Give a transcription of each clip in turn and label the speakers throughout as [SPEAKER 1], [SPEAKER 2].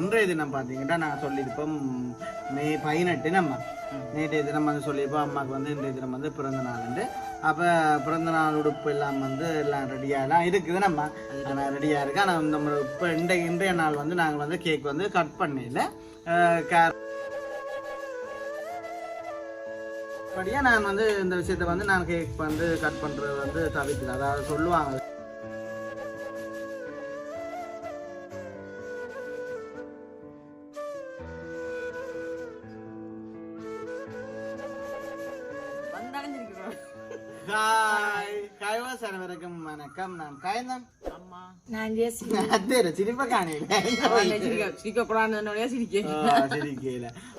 [SPEAKER 1] இன்றைய தினம் பார்த்தீங்கன்னா நான் சொல்லியிருப்போம் மே பதினெட்டு நம்ம. நேற்றைய தினம் வந்து சொல்லியிருப்போம் அம்மாவுக்கு வந்து இன்றைய தினம் வந்து பிறந்த நாள்ண்டு அப்போ பிறந்த நாள் உடுப்பு எல்லாம் வந்து எல்லாம் ரெடியாக இருக்குது நம்ம. ஆனால் ரெடியாக இருக்கு. ஆனால் நம்ம இப்போ இன்றைய இன்றைய நாள் வந்து நாங்கள் வந்து கேக் வந்து கட் பண்ணல. படியாக நான் வந்து இந்த விஷயத்தை வந்து நான் கேக் வந்து கட் பண்ணுறது வந்து தவிர்க்கல. அதாவது சொல்லுவாங்க வணக்கம். நான் காயந்தம்
[SPEAKER 2] அம்மா.
[SPEAKER 3] நான்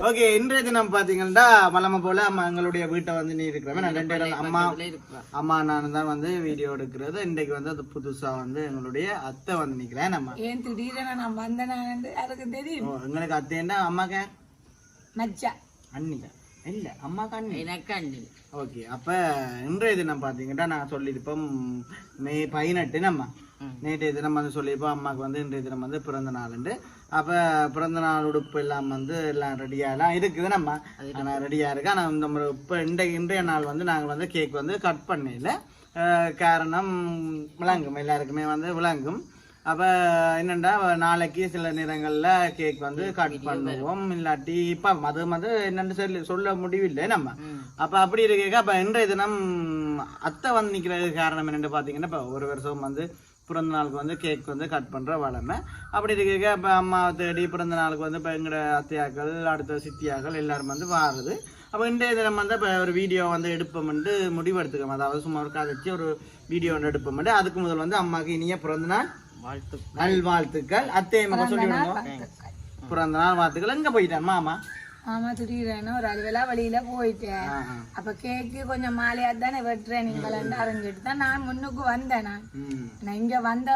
[SPEAKER 1] ஓகே இன்றைய தினம் பாத்தீங்கன்னா மலம போல அம்மா எங்களுடைய வீட்டை வந்து நீ இருக்கிறவன் நான் ரெண்டு அம்மா அம்மா நான் தான் வந்து வீடியோ எடுக்கிறது. இன்றைக்கு வந்து அது புதுசா வந்து எங்களுடைய அத்தை வந்து நிக்கிறேன் நம்ம
[SPEAKER 3] ஏன் திடீரென நான் வந்தேனான்னு அதுக்கு தெரியும்?
[SPEAKER 1] எங்களுக்கு அத்தை என்ன? அம்மாக்க?
[SPEAKER 3] மச்சா.
[SPEAKER 1] அண்ணிக்கா. இல்ல அம்மாக்கு அண்ணி
[SPEAKER 2] எனக்கு அண்ணில்
[SPEAKER 1] ஓகே அப்ப இன்றைய தினம் பாத்தீங்கன்னா நான் சொல்லியிருப்போம் மே பதினெட்டு நம்ம. நேற்றைய தினம் வந்து சொல்லியிருப்போம் அம்மாவுக்கு வந்து இன்றைய தினம் வந்து பிறந்த நாளுண்டு அப்ப பிறந்த நாள் உடுப்பு எல்லாம் வந்து எல்லாம் ரெடியாக எல்லாம் இருக்குது நம்ம. ஆனால் ரெடியாக இருக்கு. ஆனால் நம்ம இப்போ இன்றைய இன்றைய நாள் வந்து நாங்கள் வந்து கேக் வந்து கட் பண்ணல. காரணம் விளங்கும் எல்லாருக்குமே வந்து விளங்கும் அப்போ என்னண்டா நாளைக்கு சில நேரங்களில் கேக் வந்து கட் பண்ணுவோம். இல்லாட்டி இப்போ அது வந்து என்னன்னு சொல்லி சொல்ல முடியவில்லை நம்ம. அப்போ அப்படி இருக்க அப்போ இன்றைய தினம் அத்தை வந்து நிற்கிறதுக்கு காரணம் என்னென்னு பார்த்தீங்கன்னா இப்போ ஒரு வருஷம் வந்து பிறந்த நாளுக்கு வந்து கேக் வந்து கட் பண்ணுற வளமை. அப்படி இருக்க இப்போ அம்மாவை தேடி பிறந்த நாளுக்கு வந்து இப்போ எங்களோட அத்தையாக்கள் அடுத்த சித்தியாக்கள் எல்லாரும் வந்து வாருது. அப்போ இன்றைய தினம் வந்து இப்போ ஒரு வீடியோ வந்து எடுப்போம்ட்டு முடிவெடுத்துக்கோம் அதாவது சும்மா ஒரு கதைச்சு ஒரு வீடியோ ஒன்று எடுப்போம்ட்டு அதுக்கு முதல் வந்து அம்மாவுக்கு இனிய பிறந்த நாள் நல்வாழ்த்துக்கள். அத்தையை மகன் சொல்லி விடுங்க பிறந்த நாள் வாழ்த்துக்கள். எங்க போயிட்டேன் மாமா?
[SPEAKER 3] ஆமா திடீரென ஒரு அலுவலா வழியில போயிட்டேன். அப்ப கேக்கு கொஞ்சம் மாலையா தானே வெட்டுறேன். நீங்கள் அறிஞ்சிட்டு தான் நான் முன்னுக்கு வந்தேன் நான். இங்க வந்த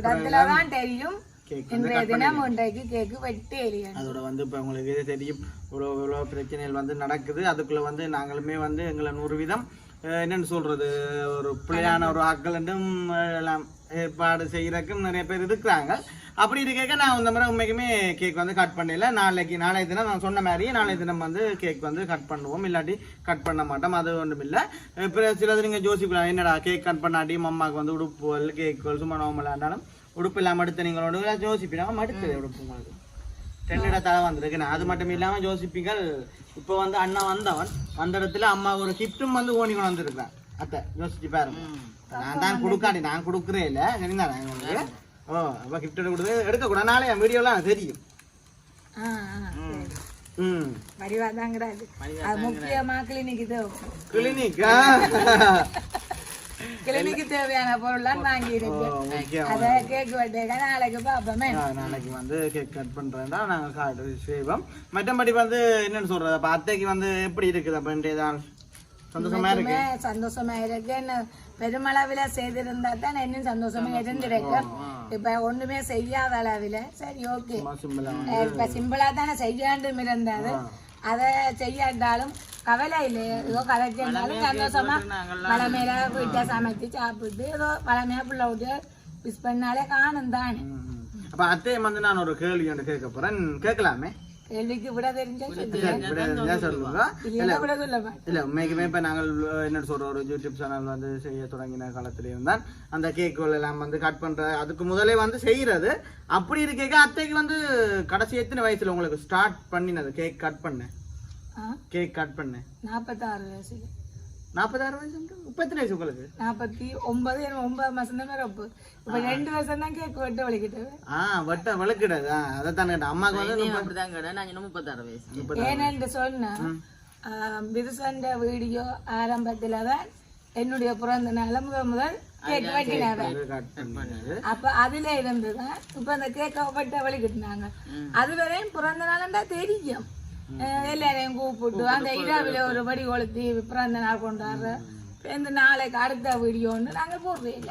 [SPEAKER 3] இடத்துல தான் தெரியும்.
[SPEAKER 1] கேக்
[SPEAKER 3] இன்றைய தினம் கேக்கு வெட்டி
[SPEAKER 1] அதோட வந்து இப்போ உங்களுக்கு இது தெரியும். இவ்வளோ இவ்வளோ பிரச்சனைகள் வந்து நடக்குது. அதுக்குள்ள வந்து நாங்களுமே வந்து எங்களை நூறு வீதம் என்னன்னு சொல்றது? ஒரு பிள்ளையான ஒரு ஆக்கள் என்றும் அஹ், எல்லாம் ஏற்பாடு செய்யறதுக்கும் நிறைய பேர் இருக்கிறாங்க. அப்படி இருக்க நான் இந்த மாதிரி உண்மைக்குமே கேக் வந்து கட் பண்ணல. நாளைக்கு நாளைய தினம் நான் சொன்ன மாதிரி நாளைய தினம் வந்து கேக் வந்து கட் பண்ணுவோம். இல்லாட்டி கட் பண்ண மாட்டோம். அது ஒன்றும் இல்லை. இப்போ சிலது நீங்கள் யோசிக்கலாம். என்னடா கேக் கட் பண்ணாட்டி அம்மாவுக்கு வந்து உடுப்புகள் கேக்குகள் சும்மா இருந்தாலும் உடுப்பு இல்லாமல் அடுத்து நீங்களோட யோசிப்பீங்க மடுத்தது உடுப்பு உங்களுக்கு ரெண்டு இடத்தால வந்திருக்கு. அது மட்டும் இல்லாம ஜோசிப்பிகள் இப்போ வந்து அண்ணா வந்தவன் வந்த இடத்துல அம்மா ஒரு கிஃப்டும் வந்து ஓனி கொண்டு வந்திருக்கேன் அத்தை யோசிச்சு பாருங்க. நான் தான் கொடுக்காண்டி நான் கொடுக்குறேன் இல்ல. சரிங்களா? உங்களுக்கு ஓ அப்ப கிஃப்ட் கொடுத்து எடுக்கக்கூடாது. நாளே என் வீடியோலாம் தெரியும்.
[SPEAKER 3] முக்கியமா கிளினிக்கு கிளினிக்கு தேவையான பொருள்லாம் வாங்கி இருக்கு
[SPEAKER 1] முக்கியம்
[SPEAKER 3] அத கேக்கு வெட்டேக்க நாளைக்கு பாப்போமே
[SPEAKER 1] ஆ, நாளைக்கு வந்து கேக் கட் பண்றேன்டா நாங்கள் காட்டு செய்வோம். மற்றபடி வந்து என்னன்னு சொல்றது? அப்ப அத்தைக்கு வந்து எப்படி இருக்குது? அப்ப இன்றைய நாள் சந்தோஷமா இருக்கு?
[SPEAKER 3] சந்தோஷமா இருக்கு. பெருமளவுல செய்திருந்தா தான் இன்னும் சந்தோஷமா இருந்திருக்கும் இப்ப ஒண்ணுமே செய்யாத அளவுல. சரி ஓகே. இப்ப சிம்பிளா தானே செய்யாண்டும் இருந்தது அத செய்யாட்டாலும் கவலை இல்லை ஏதோ கதைச்சாலும் சந்தோஷமா பழமையில வீட்டை சமைச்சு சாப்பிட்டு ஏதோ பழமையா பிள்ளை விட்டு மிஸ் பண்ணாலே காணும் தானே.
[SPEAKER 1] அப்ப அத்தையை வந்து நான் ஒரு கேள்வி ஒன்று கேட்க போறேன் கேட்கலாமே
[SPEAKER 3] கேள்விக்கு விட தெரிஞ்சா
[SPEAKER 1] சொல்லுங்க இல்ல உண்மைக்குமே இப்ப நாங்கள் என்ன சொல்ற ஒரு யூடியூப் சேனல் வந்து செய்ய தொடங்கின காலத்துல இருந்தால் அந்த கேக்குகள் எல்லாம் வந்து கட் பண்ற அதுக்கு முதலே வந்து செய்யறது அப்படி இருக்க அத்தைக்கு வந்து கடைசி எத்தனை வயசுல உங்களுக்கு ஸ்டார்ட் பண்ணினது கேக் கட் பண்ண
[SPEAKER 3] ஆ?
[SPEAKER 1] கேக் கட் பண்ண.
[SPEAKER 3] நாற்பத்தாறு வயசுல
[SPEAKER 1] நாற்பதாறு வயசு முப்பத்தி வயசு உங்களுக்கு?
[SPEAKER 3] நாற்பத்தி ஒன்பது ஒன்பது மாசம் தான் பிறப்பு இப்ப ரெண்டு வருஷம் தான் கேக் வெட்ட வலிக்கிட்டு
[SPEAKER 1] ஆ வட்ட விளக்கிடாது அதை தானே கேட்டேன். அம்மாவுக்கு வந்து
[SPEAKER 2] அப்படிதான் கடை நான் இன்னும் முப்பத்தாறு வயசு.
[SPEAKER 3] ஏனென்று சொன்னா விருசண்ட வீடியோ ஆரம்பத்துல தான் என்னுடைய பிறந்த நாள முதல் முதல் கேக் வெட்டினாங்க. அப்ப அதுல இருந்துதான் இப்ப அந்த கேக்க வெட்ட வலிக்கிட்டுனாங்க அது வரையும் பிறந்த நாளண்டா தெரியும். எல்லாரையும் கூப்பிட்டு அந்த இரவுல ஒரு படி கொளுத்தி பிறந்த நாள் கொண்டாடுற. இந்த நாளைக்கு அடுத்த வீடியோன்னு நாங்க இல்ல.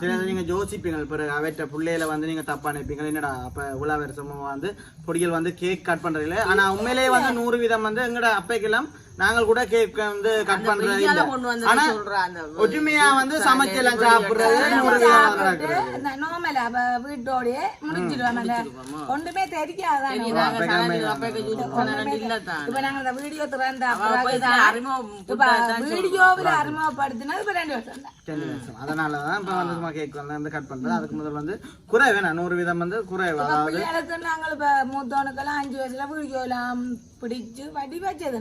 [SPEAKER 1] சில நீங்க யோசிப்பீங்க பிறகு அவற்ற பிள்ளையில வந்து நீங்க தப்பா நினைப்பீங்க. என்னடா அப்ப உலா வருஷமும் வந்து பொடிகள் வந்து கேக் கட் பண்றீங்களே. ஆனா உண்மையிலேயே வந்து நூறு வீதம் வந்து எங்கட அப்பைக்கெல்லாம் நாங்கள் கூட கேக் வந்து கட் பண்றது ஆனா
[SPEAKER 2] சொல்ற அந்த
[SPEAKER 1] ஒற்றுமையா வந்து சமைச்செல்லாம் சாப்பிடுறது
[SPEAKER 3] நோமல வீட்டோடயே முடிஞ்சிடுவாங்க அந்த ஒன்றுமே தெரியாதான். இப்ப நாங்க இந்த வீடியோ திறந்த வீடியோவில் அறிமுகப்படுத்தினது இப்ப ரெண்டு வருஷம் தான்.
[SPEAKER 1] ரெண்டு லட்சம் அதனாலதான் இப்ப வந்து சும்மா கேக் வந்து வந்து கட் பண்றது. அதுக்கு முதல் வந்து குறைவு நூறு விதம் வந்து குறைவு
[SPEAKER 3] நாங்கள் இப்ப மூத்தவனுக்கெல்லாம் அஞ்சு வயசுல வீடியோ எல்லாம் பிடிச்சு வடி வச்சது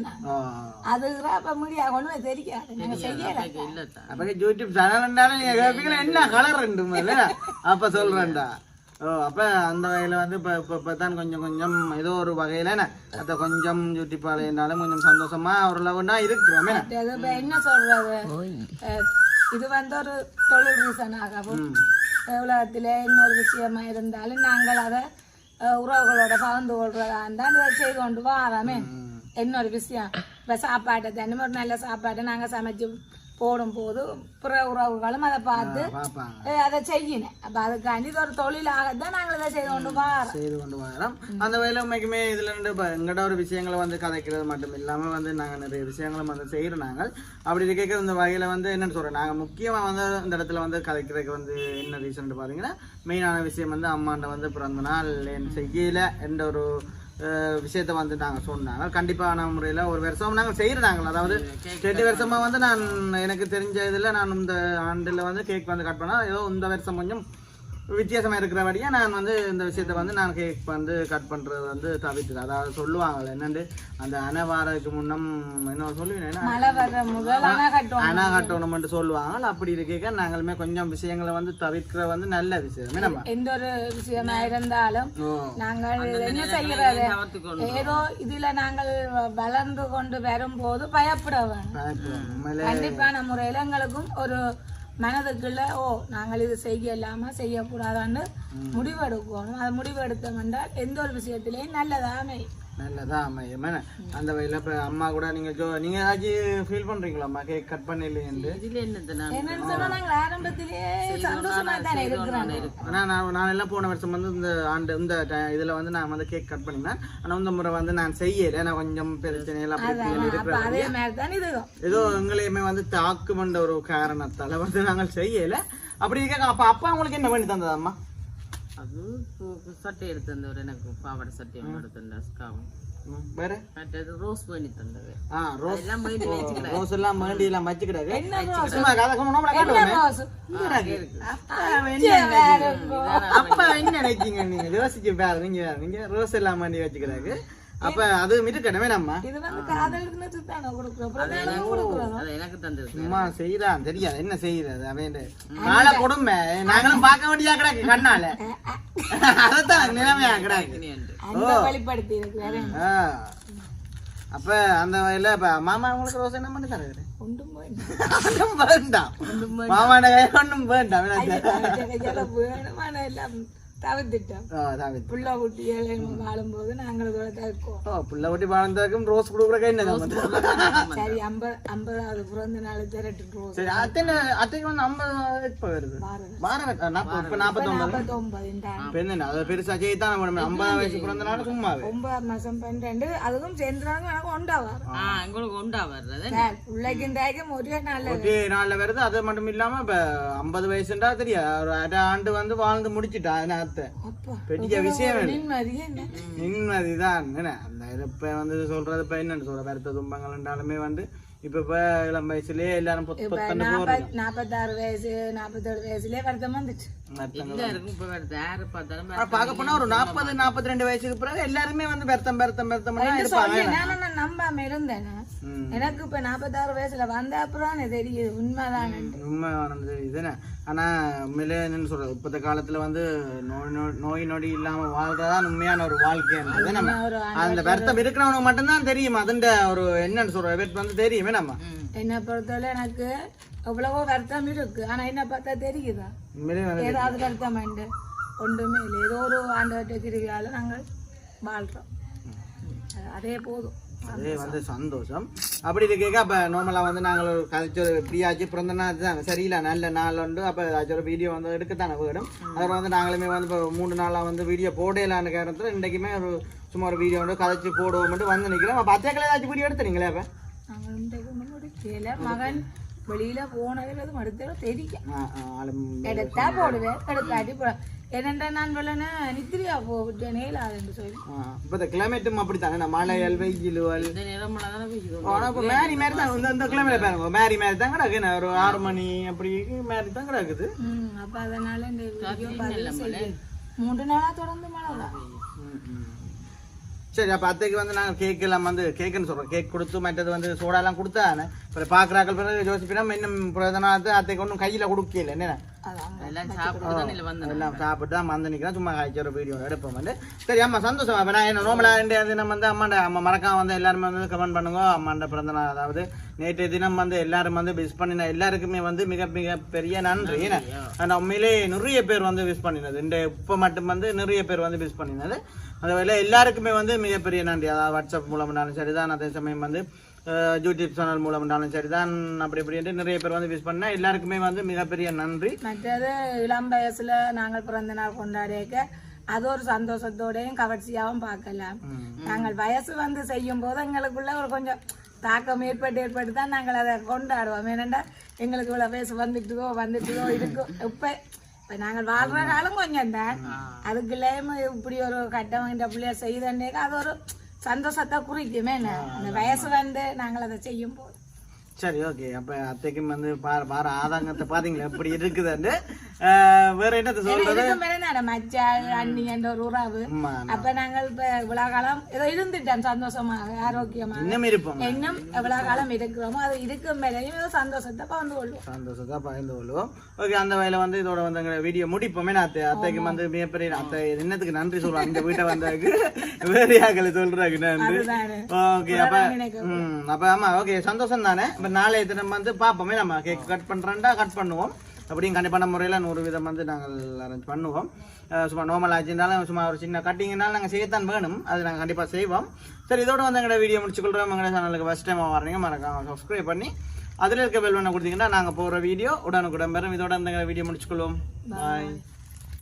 [SPEAKER 3] அதுக்கு அப்ப மீடியா கொண்டு போய் தெரியாது. நாங்க செய்யல.
[SPEAKER 2] இல்ல தான்
[SPEAKER 1] அப்ப யூடியூப் சேனல் நீங்க கேட்பீங்களா என்ன கலர் ரெண்டு அப்ப சொல்றேன்டா. ஓ அப்ப அந்த வகையில வந்து இப்ப இப்ப இப்பதான் கொஞ்சம் கொஞ்சம் ஏதோ ஒரு வகையில அத கொஞ்சம் யூடியூப் இருந்தாலும் கொஞ்சம் சந்தோஷமா ஒரு லவ்னா இருக்கிறோமே.
[SPEAKER 3] அது என்ன சொல்றது? இது வந்து ஒரு தொழில் ரீசனாகவும் உலகத்திலே இன்னொரு விஷயமா இருந்தாலும் நாங்கள் அதை உறவுகளோட பகிர்ந்து கொள்றதா இருந்தால் அதை செய்து கொண்டு வாராமே இன்னொரு விஷயம் இப்ப சாப்பாட்டை தினமும் ஒரு நல்ல சாப்பாட்டை நாங்க சமைச்சு போடும்போது பிற உறவுகளும் அதை பார்த்து அதை செய்யணும். அப்ப அதுக்காண்டி ஒரு தொழிலாகத்தான் நாங்கள் இதை செய்து கொண்டு வாரோம்.
[SPEAKER 1] செய்து கொண்டு வரோம். அந்த வகையில உண்மைக்குமே இதுல இருந்து எங்கட ஒரு விஷயங்களை வந்து கதைக்கிறது மட்டும் இல்லாம வந்து நாங்க நிறைய விஷயங்களும் வந்து செய்யறோம் நாங்கள். அப்படி இருக்க இந்த வகையில வந்து என்னன்னு சொல்றேன். நாங்க முக்கியமா வந்து இந்த இடத்துல வந்து கதைக்கிறதுக்கு வந்து என்ன ரீசன் பாத்தீங்கன்னா மெயினான விஷயம் வந்து அம்மாண்ட வந்து பிறந்த நாள் என் செய்யல என்ற ஒரு விஷயத்த வந்து நாங்க சொன்னாங்க. கண்டிப்பான முறையில ஒரு வருஷம் நாங்க செய்யறாங்க அதாவது ரெண்டு வருஷமா வந்து நான் எனக்கு தெரிஞ்ச இதுல நான் இந்த ஆண்டுல வந்து கேக் வந்து கட் பண்ணா ஏதோ இந்த வருஷம் கொஞ்சம் வித்தியாசமா இருக்கிறபடியா நான் வந்து இந்த விஷயத்த வந்து நான் கேக் வந்து கட் பண்றது வந்து தவிர்த்து அதாவது சொல்லுவாங்கல்ல என்னண்டு? அந்த அணை வாரதுக்கு முன்னம் என்ன
[SPEAKER 3] கட்டுவோம்
[SPEAKER 1] அணை கட்டணும்னு சொல்லுவாங்க அப்படி இருக்க நாங்களுமே கொஞ்சம் விஷயங்களை வந்து தவிர்க்கிற வந்து நல்ல விஷயமே. நம்ம?
[SPEAKER 3] எந்த ஒரு விஷயமா இருந்தாலும் நாங்கள் என்ன செய்யறது? ஏதோ இதுல நாங்கள் வளர்ந்து கொண்டு வரும்போது பயப்பட
[SPEAKER 1] பயப்படுவோம்.
[SPEAKER 3] கண்டிப்பான முறையில எங்களுக்கும் ஒரு மனதுக்குள்ள ஓ நாங்கள் இது செய்யலாமா? செய்யக்கூடாதான்னு முடிவெடுக்கணும். அது முடிவெடுத்தோம் என்றால் எந்த ஒரு விஷயத்திலையும் நல்லதா அமையும்
[SPEAKER 1] நல்லதா அமையும். என்ன? அந்த வகையில இப்ப அம்மா கூட நீங்க ஜோ- நீங்க ஏதாச்சும் ஃபீல் பண்றீங்களா அம்மா கேக் கட்
[SPEAKER 2] இதுல என்னது நான்?
[SPEAKER 3] நாங்கள்
[SPEAKER 1] நான் எல்லாம் போன வருஷம் வந்து இந்த ஆண்டு இந்த இதுல வந்து நான் வந்து கேக் கட் பண்ணினேன் ஆனா இந்த முறை வந்து நான் செய்யல. நான் கொஞ்சம் பிரச்சனைகள்
[SPEAKER 3] தான் இதுவும்.
[SPEAKER 1] ஏதோ எங்களையுமே வந்து தாக்குமன்ற ஒரு காரணத்தால வந்து நாங்கள் செய்யல. அப்படி இருக்க அப்ப அப்பா உங்களுக்கு என்ன பண்ணி தந்தது
[SPEAKER 2] அது சட்டை எடுத்து தந்தவர் எனக்கு பாவாடை சட்டை எடுத்து தந்த ஸ்காவும்
[SPEAKER 1] ம், வேற
[SPEAKER 2] ரோஸ் பண்ணி தந்தது
[SPEAKER 1] ஆ ரோஸ்
[SPEAKER 2] எல்லாம் போயிட்டு வச்சுக்கிறேன்
[SPEAKER 1] ரோஸ் எல்லாம் மேண்டி எல்லாம் வச்சுக்கிடாது சும்மா கதை கொண்டு நம்மள காட்டுவோமே.
[SPEAKER 3] ரோஸ்.
[SPEAKER 1] அப்பா என்ன அப்பா என்ன நினைச்சீங்க நீங்க யோசிச்சு பாரு நீங்க வேற. நீங்க ரோஸ் எல்லாம் மாண்டி வச்சுக்கிறாங்க அப்ப அது
[SPEAKER 3] இது வந்து தானே கொடுக்குறோம்.
[SPEAKER 2] எனக்கு தந்தது
[SPEAKER 1] சும்மா செய்யறான் தெரியாது. என்ன செய்யறது அவன் நாளை கொடுமை. நாங்களும் பார்க்க வேண்டியா கிடக்கு கண்ணால. அதான் நிலைமையா கிடக்கு.
[SPEAKER 3] அந்த வெளிப்படுத்தி இருக்கிறாரு
[SPEAKER 1] ஆ. அப்ப அந்த வகையில இப்ப மாமா உங்களுக்கு ரோஸ் என்ன பண்ணி தருது
[SPEAKER 3] ஒன்றும்
[SPEAKER 1] வேண்டாம். மாமாட கை ஒன்றும் வேண்டாம். என்ன?
[SPEAKER 3] தவிர்த்துட்டோம். புள்ள குட்டிகளை வாழும்போது நாங்கள் இதோட தவிர்க்கோம்
[SPEAKER 1] புள்ள குட்டி வாழ்ந்ததுக்கும் ரோஸ் கொடுக்குற என்ன?
[SPEAKER 3] சரி ஐம்பது ஐம்பதாவது பிறந்த நாள் திரட்டு ரோஸ்.
[SPEAKER 1] சரி அத்தனை அத்தைக்கு வந்து ஐம்பது இப்ப வருது? இப்ப
[SPEAKER 3] இந்த
[SPEAKER 1] இப்ப என்ன அது பெருசா செய்தான் நம்ம ஐம்பது வயசு பிறந்த நாள் சும்மாவே.
[SPEAKER 3] ஒன்பதாம் மாசம் பன்னெண்டு அதுவும் சேர்ந்துறாங்க எனக்கு ஒண்டா வரும்.
[SPEAKER 2] ஆ. எங்களுக்கு உண்டா வர்றது
[SPEAKER 3] பிள்ளைக்கும் தாய்க்கும் ஒரே நாள்ல
[SPEAKER 1] ஒரே நாள்ல வருது அது மட்டும் இல்லாம இப்ப ஐம்பது வயசுண்டா தெரியா ஒரு அரை ஆண்டு வந்து வாழ்ந்து முடிச்சிட்டா
[SPEAKER 3] அப்பா
[SPEAKER 1] பெரிய விஷயம் நிம்மதிதான். என்ன அந்த இப்ப வந்து சொல்றது இப்ப என்னன்னு சொல்ற வருத்த துன்பங்கள் என்றாலுமே வந்து இப்ப இப்ப இளம் வயசுலயே எல்லாரும்
[SPEAKER 3] நாற்பத்தாறு வயசு நாற்பத்தேழு வயசுலயே வருத்தம் வந்துச்சு
[SPEAKER 1] பார்க்க போனா ஒரு நாற்பது நாற்பத்தி ரெண்டு வயசுக்கு பிறகு எல்லாருமே வந்து பெருத்தம் பெருத்தம் பெருத்தம் இருப்பாங்க
[SPEAKER 3] சொல்லி நானும் நான் நம்பாம இருந்தேன். எனக்கு இப்ப நாற்பத்தாறு வயசுல வந்த அப்புறம் தெரியுது உண்மைதான்
[SPEAKER 1] உண்மையானது இதுன்னு ஆனா உண்மையிலே என்னன்னு சொல்றது இப்பத்த காலத்துல வந்து நோய் நொ- நோய் நொடி இல்லாம வாழ்றதான் உண்மையான ஒரு
[SPEAKER 3] ஒரு
[SPEAKER 1] அந்த வருத்தம் இருக்கிறவனுக்கு மட்டும்தான் தெரியும் அதுண்ட ஒரு என்னன்னு சொல்ற வந்து தெரியுமே நம்ம
[SPEAKER 3] என்னை பொறுத்தவரை எனக்கு எவ்வளவோ வருத்தம் இருக்கு. ஆனா என்ன பார்த்தா தெரியுதா? ஏதாவது வருத்தம் உண்டு? ஒன்றுமே இல்லை. ஏதோ ஒரு ஆண்டவற்ற கிருவியால நாங்கள் வாழ்றோம். அது- போதும்.
[SPEAKER 1] அதே வந்து சந்தோஷம். அப்படி இருக்க அப்ப நார்மலா வந்து நாங்கள் ஒரு எப்படியாச்சும் பிறந்த நாள் தான். சரியில்லை நல்ல நாள் உண்டு. அப்ப ஏதாச்சும் ஒரு வீடியோ வந்து எடுக்கத்தானே வேணும். அதில் வந்து நாங்களுமே வந்து இப்போ மூணு நாளா வந்து வீடியோ போடலான்னு காரணத்துல இன்றைக்குமே ஒரு சும்மா ஒரு வீடியோ வந்து கதைச்சு போடுவோம் வந்து நிக்கிறோம். அப்ப அத்தைக்களை ஏதாச்சும் வீடியோ எடுத்துறீங்களே அப்ப?
[SPEAKER 3] முடிக்கல மகன் வெளியில போனதுல அது மடுத்தல தெரியும் எடுத்தா போடுவேன் எடுக்காட்டி போட என்னென்ற நான் சொல்லனா நித்திரியா போவிட்டேன் நேலாதுன்னு சொல்லி.
[SPEAKER 1] ஆ, இப்ப இந்த கிளைமேட்டும் மழையல் வெயிலுவல்
[SPEAKER 2] மழை தானே பெய்யுது.
[SPEAKER 1] ஆனா இப்ப மேரி மாதிரி தான் இந்த இந்த கிளைமேட் பாருங்க மேரி மாதிரி தான் ஒரு ஆறு மணி அப்படி மேரி தான் கிடக்குது.
[SPEAKER 3] அப்ப அதனால இந்த மூன்று நாளா தொடர்ந்து மழை தான்.
[SPEAKER 1] சரி அப்போ அத்தைக்கு வந்து நாங்கள் கேக் எல்லாம் வந்து கேக்குன்னு சொல்கிறோம் கேக் கொடுத்து மற்றது வந்து சோடாலாம் கொடுத்தா கொடுத்தானே. இப்போ பார்க்குறாக்கள் பிறகு யோசிப்பினா இன்னும் பிரதனாத்து அத்தைக்கு ஒன்றும் கையில் கொடுக்கல. என்ன?
[SPEAKER 2] எல்லாம் சாப்பிட்டு தான் இல்லை வந்தேன்
[SPEAKER 1] எல்லாம் சாப்பிட்டு தான் வந்து நிற்கிறேன் சும்மா காய்ச்ச ஒரு வீடியோ எடுப்போம் வந்து. சரி அம்மா சந்தோஷம்? அப்போ நான் என்ன நோமலாக தினம் வந்து அம்மாண்ட அம்மா மறக்காம வந்து எல்லாருமே வந்து கமெண்ட் பண்ணுங்க. அம்மாண்ட பிறந்த நாள் அதாவது நேற்றைய தினம் வந்து எல்லாரும் வந்து விஷ் பண்ணின எல்லாருக்குமே வந்து மிக மிக பெரிய நன்றி. உண்மையிலே நிறைய பேர் வந்து விஷ் பண்ணினது. இந்த இப்போ மட்டும் வந்து நிறைய பேர் வந்து விஷ் பண்ணினது. வகையில் எல்லாருக்குமே வந்து மிகப்பெரிய நன்றி. அதாவது வாட்ஸ்அப் மூலம்னாலும் சரி தான் அதே சமயம் வந்து யூடியூப் சேனல் மூலம்னாலும் சரி தான் அப்படி இப்படின்ட்டு நிறைய பேர் வந்து விஷ் பண்ணா எல்லாருக்குமே வந்து மிகப்பெரிய நன்றி.
[SPEAKER 3] மற்றது இளம் வயசுல நாங்கள் பிறந்த நாள் கொண்டாடிக்க அது ஒரு சந்தோஷத்தோடையும் கவர்ச்சியாவும் பார்க்கலாம். நாங்கள் வயசு வந்து செய்யும் போது எங்களுக்குள்ள ஒரு கொஞ்சம் தாக்கம் ஏற்பட்டு ஏற்பட்டு தான் நாங்கள் அதை கொண்டாடுவோம். ஏனெண்டா எங்களுக்கு இவ்வளோ வயசு வந்துட்டுதோ வந்துட்டுதோ இருக்கும் இப்போ இப்போ நாங்கள் வாழ்ற காலம் கொஞ்சம் தான் அதுக்குள்ளேயும் இப்படி ஒரு கட்டம் இந்த பிள்ளைய செய்தேன்னேக்க அது ஒரு சந்தோஷத்தை குறிக்குமே அந்த வயசு வந்து நாங்கள் அதை செய்யும் போது
[SPEAKER 1] சரி ஓகே. அப்ப அத்தைக்கும் வந்து பாரு பாரு ஆதாங்கத்தை பாத்தீங்களா? எப்படி இருக்குதுன்னு? வேற என்னத்த சொல்றது
[SPEAKER 3] அப்ப நாங்கள் இவ்வளவு காலம் ஏதோ இருந்துட்டோம் சந்தோஷமாக ஆரோக்கியமாக
[SPEAKER 1] இன்னும் இருப்போம்
[SPEAKER 3] இன்னும் எவ்வளவு காலம் இருக்கிறோமோ அது இருக்கும் மேலேயும் ஏதோ சந்தோஷத்தை பகிர்ந்து கொள்வோம்
[SPEAKER 1] சந்தோஷத்தை பகிர்ந்து கொள்வோம் ஓகே அந்த வகையில வந்து இதோட வந்து எங்க வீடியோ முடிப்போமே நான் அத்தை அத்தைக்கு வந்து மிகப்பெரிய அத்தை என்னத்துக்கு நன்றி சொல்றாங்க இந்த வீட்டை வந்தாக்கு வேற யாக்களை சொல்றாங்க நன்றி ஓகே அப்ப அப்ப ஆமா ஓகே சந்தோஷம் தானே இப்ப நாளைய தினம் வந்து பாப்போமே நம்ம கேக் கட் பண்றேன்டா கட் பண்ணுவோம் அப்படியும் கண்டிப்பான முறையில் நூறு விதம் வந்து நாங்கள் அரேஞ்ச் பண்ணுவோம். சும்மா நார்மல் ஆச்சுனாலும் சும்மா ஒரு சின்ன கட்டிங்னாலும் நாங்கள் செய்யத்தான் வேணும். அது நாங்கள் கண்டிப்பாக செய்வோம். சரி இதோட வந்து எங்களோட வீடியோ முடிச்சுக்கொள்கிறோம் எங்களோட சேனலுக்கு ஃபஸ்ட் டைம் வரீங்க மறக்காம சப்ஸ்கிரைப் பண்ணி அதில் இருக்க பெல் பண்ண கொடுத்தீங்கன்னா நாங்கள் போகிற வீடியோ உடனுக்குடன் பெறும். இதோட இந்த வீடியோ முடிச்சுக்கொள்வோம். பாய்